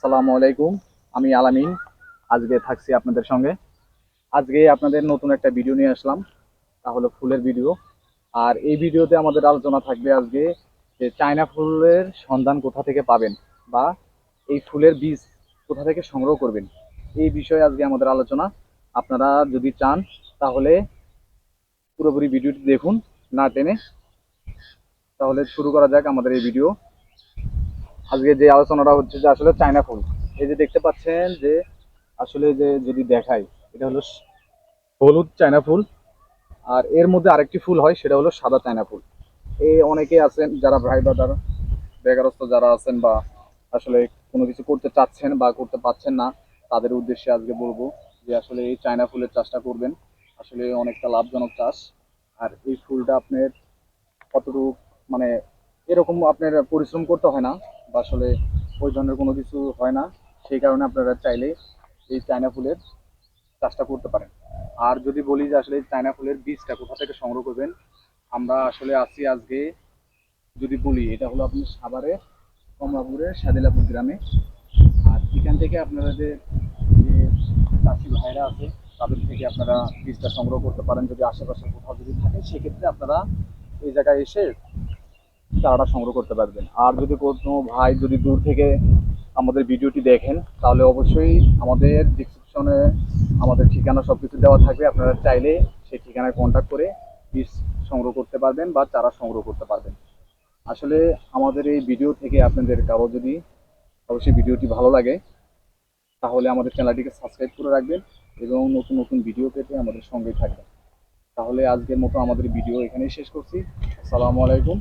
আসসালামু আলাইকুম। আমি আলামিন, আজকে থাকছি আপনাদের সঙ্গে। আজকে আপনাদের নতুন একটা ভিডিও নিয়ে আসলাম, তা হলো ফুলের ভিডিও। আর এই ভিডিওতে আমাদের আলোচনা থাকবে আজকে যে চায়না ফুলের সন্ধান কোথা থেকে পাবেন বা এই ফুলের বীজ কোথা থেকে সংগ্রহ করবেন, এই বিষয়ে আজকে আমাদের আলোচনা। আপনারা যদি চান, তাহলে পুরোপুরি ভিডিওটি দেখুন, না টেনে। তাহলে শুরু করা যাক আমাদের এই ভিডিও। আজকে যে আলোচনাটা হচ্ছে যে আসলে চায়না ফুল এই যে দেখতে পাচ্ছেন যে আসলে যে যদি দেখাই, এটা হলো হলুদ চায়না ফুল আর এর মধ্যে আরেকটি ফুল হয়, সেটা হলো সাদা চায়না ফুল এই অনেকে আছেন, যারা ভাই ব্রাদার বেকারস্থ যারা আছেন বা আসলে কোনো কিছু করতে চাচ্ছেন বা করতে পারছেন না, তাদের উদ্দেশ্যে আজকে বলব যে আসলে এই চায়না ফুলের চাষটা করবেন। আসলে অনেকটা লাভজনক চাষ। আর এই ফুলটা আপনার কতটুকু মানে এরকম আপনার পরিশ্রম করতে হয় না। বা আসলে ওই ধরনের কোনো কিছু হয় না। সেই কারণে আপনারা চাইলে এই চায়না ফুলের চাষটা করতে পারেন। আর যদি বলি যে আসলে চায়না ফুলের বীজটা কোথা থেকে সংগ্রহ করবেন, আমরা আসলে আছি আজকে যদি বলি, এটা হলো আপনি সাভারের কমলাপুরের সাদিলাপুর গ্রামে। আর এখান থেকে আপনারা যে চাষি ভাইরা আছে, তাদের থেকে আপনারা বীজটা সংগ্রহ করতে পারেন। যদি আশেপাশে কোথাও যদি থাকে, সেক্ষেত্রে আপনারা এই জায়গায় এসে চারাটা সংগ্রহ করতে পারবেন। আর যদি কোনো ভাই যদি দূর থেকে আমাদের ভিডিওটি দেখেন, তাহলে অবশ্যই আমাদের ডিসক্রিপশনে আমাদের ঠিকানা সব কিছু দেওয়া থাকবে। আপনারা চাইলে সেই ঠিকানায় কন্ট্যাক্ট করে বীজ সংগ্রহ করতে পারবেন বা চারা সংগ্রহ করতে পারবেন। আসলে আমাদের এই ভিডিও থেকে আপনাদের কারও যদি অবশ্যই ভিডিওটি ভালো লাগে, তাহলে আমাদের চ্যানেলটিকে সাবস্ক্রাইব করে রাখবেন এবং নতুন নতুন ভিডিও পেতে আমাদের সঙ্গেই থাকবেন। তাহলে আজকের মতো আমাদের ভিডিও এখানেই শেষ করছি। আসসালামু আলাইকুম।